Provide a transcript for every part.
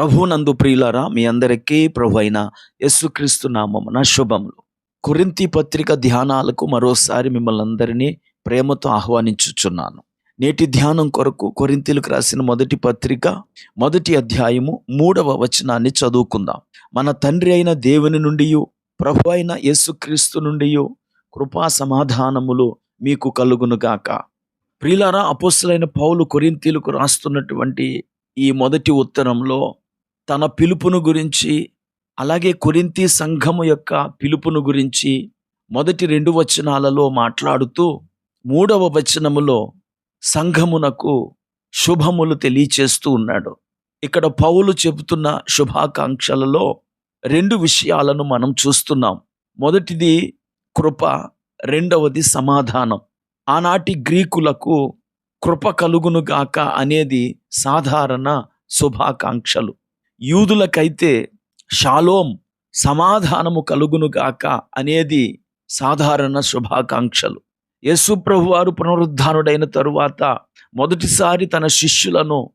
ప్రభునందు ప్రియులరా మీ అందరికీ ప్రభు అయిన యేసుక్రీస్తు నామమున శుభములు. కురింతి పత్రిక ధ్యానాలకు మరోసారి మిమ్మల్ని అందరినీ ప్రేమతో ఆహ్వానించుచున్నాను. నేటి ధ్యానం కొరకు కొరింతీలకు రాసిన మొదటి పత్రిక మొదటి అధ్యాయము మూడవ వచనాన్ని చదువుకుందాం. మన తండ్రి అయిన దేవుని నుండి ప్రభు అయిన యేసుక్రీస్తు నుండి కృపా సమాధానములు మీకు కలుగునుగాక ప్రియులారా అపోస్తులైన పౌలు కొరింతీలకు రాస్తున్నటువంటి ఈ మొదటి ఉత్తరంలో తన పిలుపును గురించి అలాగే కొరింతి సంఘము యొక్క పిలుపును గురించి మొదటి రెండు వచనాలలో మాట్లాడుతూ మూడవ వచనములో సంఘమునకు శుభములు తెలియచేస్తూ ఉన్నాడు. ఇక్కడ పౌలు చెబుతున్న శుభాకాంక్షలలో రెండు విషయాలను మనం చూస్తున్నాం. మొదటిది కృప రెండవది సమాధానం. ఆనాటి గ్రీకులకు కృప కలుగునుగాక అనేది సాధారణ శుభాకాంక్షలు. యూదులకైతే షాలోం సమాధానము కలుగునుగాక అనేది సాధారణ శుభాకాంక్షలు. యేసు వారు పునరుద్ధానుడైన తరువాత మొదటిసారి తన శిష్యులను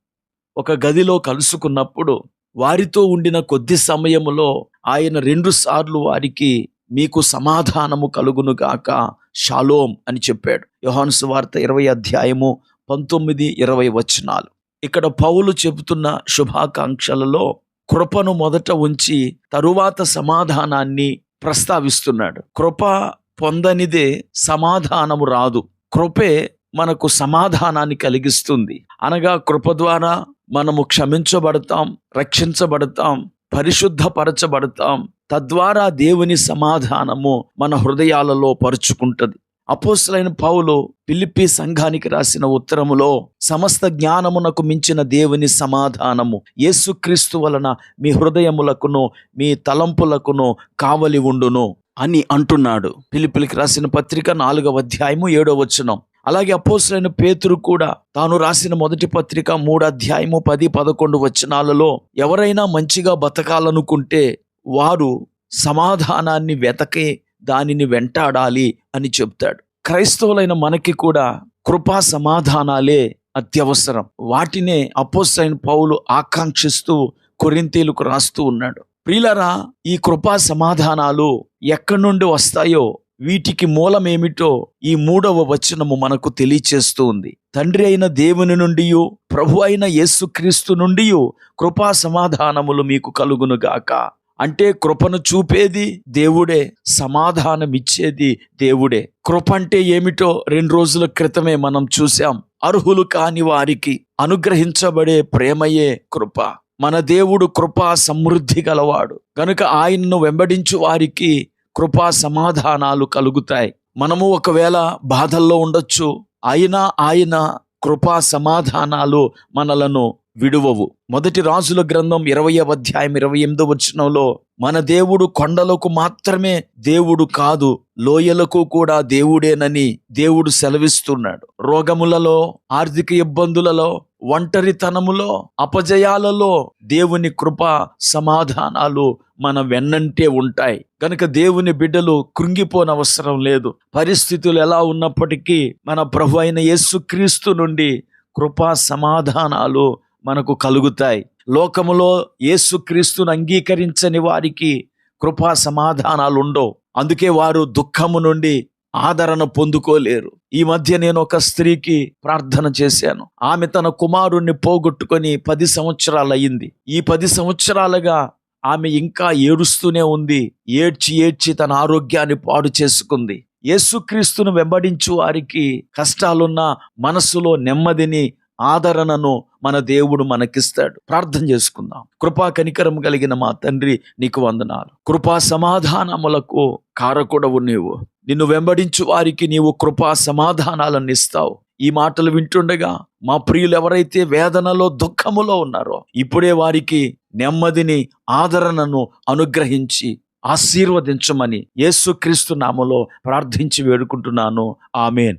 ఒక గదిలో కలుసుకున్నప్పుడు వారితో ఉండిన కొద్ది సమయములో ఆయన రెండు సార్లు వారికి మీకు సమాధానము కలుగునుగాక షాలోం అని చెప్పాడు. యోహాను సువార్త ఇరవై అధ్యాయము పంతొమ్మిది ఇరవై వచనాలు. ఇక్కడ పౌలు చెబుతున్న శుభాకాంక్షలలో కృపను మొదట ఉంచి తరువాత సమాధానాన్ని ప్రస్తావిస్తున్నాడు. కృప పొందనిదే సమాధానము రాదు. కృపే మనకు సమాధానాన్ని కలిగిస్తుంది. అనగా కృప ద్వారా మనము క్షమించబడతాం రక్షించబడతాం పరిశుద్ధపరచబడతాం. తద్వారా దేవుని సమాధానము మన హృదయాలలో పరుచుకుంటది. అపోస్తులైన పౌలు పిలిపి సంఘానికి రాసిన ఉత్తరములో సమస్త జ్ఞానమునకు మించిన దేవుని సమాధానము యేసుక్రీస్తు వలన మీ హృదయములకును మీ తలంపులకును కావలి ఉండును. అని అంటున్నాడు. పిలిపిలికి రాసిన పత్రిక నాలుగవ అధ్యాయము ఏడవ వచనం. అలాగే అపోసులైన పేతురు కూడా తాను రాసిన మొదటి పత్రిక మూడు అధ్యాయము పది పదకొండు వచనాలలో ఎవరైనా మంచిగా బతకాలనుకుంటే వారు సమాధానాన్ని వెతకే దానిని వెంటాడాలి అని చెప్తాడు. క్రైస్తవులైన మనకి కూడా కృపా సమాధానాలే అత్యవసరం. వాటినే అపోసైన్ పౌలు ఆకాంక్షిస్తూ కొరింతీలకు రాస్తూ ఉన్నాడు. ప్రిలరా ఈ కృపా సమాధానాలు ఎక్కడి నుండి వస్తాయో వీటికి మూలమేమిటో ఈ మూడవ వచనము మనకు తెలియచేస్తూ ఉంది. తండ్రి అయిన దేవుని నుండి ప్రభు అయిన యేసుక్రీస్తు నుండి కృపా సమాధానములు మీకు కలుగునుగాక. అంటే కృపను చూపేది దేవుడే సమాధానమిచ్చేది దేవుడే. కృప అంటే ఏమిటో రెండు రోజుల క్రితమే మనం చూశాం. అర్హులు కాని వారికి అనుగ్రహించబడే ప్రేమయే కృప. మన దేవుడు కృపా సమృద్ధి గలవాడు. కనుక ఆయన్ను వెంబడించు వారికి కృపా సమాధానాలు కలుగుతాయి. మనము ఒకవేళ బాధల్లో ఉండొచ్చు అయినా ఆయన కృపా సమాధానాలు మనలను విడువవు. మొదటి రాజుల గ్రంథం ఇరవై అధ్యాయం ఇరవై ఎనిమిదో వచ్చినంలో మన దేవుడు కొండలకు మాత్రమే దేవుడు కాదు లోయలకు కూడా దేవుడేనని దేవుడు సెలవిస్తున్నాడు. రోగములలో ఆర్థిక ఇబ్బందులలో ఒంటరితనములో అపజయాలలో దేవుని కృప సమాధానాలు మన వెన్నంటే ఉంటాయి. కనుక దేవుని బిడ్డలు కృంగిపోనవసరం లేదు. పరిస్థితులు ఎలా ఉన్నప్పటికీ మన ప్రభు అయిన యేసుక్రీస్తు నుండి కృపా సమాధానాలు మనకు కలుగుతాయి. లోకములో యేసుక్రీస్తును అంగీకరించని వారికి కృపా సమాధానాలు ఉండవు అందుకే వారు దుఃఖము నుండి ఆదరణ పొందుకోలేరు. ఈ మధ్య నేను ఒక స్త్రీకి ప్రార్థన చేశాను. ఆమె తన కుమారుణ్ణి పోగొట్టుకొని పది సంవత్సరాలు అయింది ఈ పది సంవత్సరాలుగా ఆమె ఇంకా ఏడుస్తూనే ఉంది. ఏడ్చి ఏడ్చి తన ఆరోగ్యాన్ని పాడు చేసుకుంది. యేసుక్రీస్తును వెంబడించు వారికి కష్టాలున్న మనసులో నెమ్మదిని ఆదరణను మన దేవుడు మనకిస్తాడు. ప్రార్థన చేసుకుందాం. కృపా కనికరం కలిగిన మా తండ్రి నీకు వందనాలు. కృపా సమాధానములకు కారకుడవు నీవు. నిన్ను వెంబడించు వారికి నీవు కృపా సమాధానాలను ఇస్తావు. ఈ మాటలు వింటుండగా మా ప్రియులు ఎవరైతే వేదనలో దుఃఖములో ఉన్నారో ఇప్పుడే వారికి నెమ్మదిని ఆదరణను అనుగ్రహించి ఆశీర్వదించమని యేసుక్రీస్తు నామలో ప్రార్థించి వేడుకుంటున్నాను. ఆమెన్.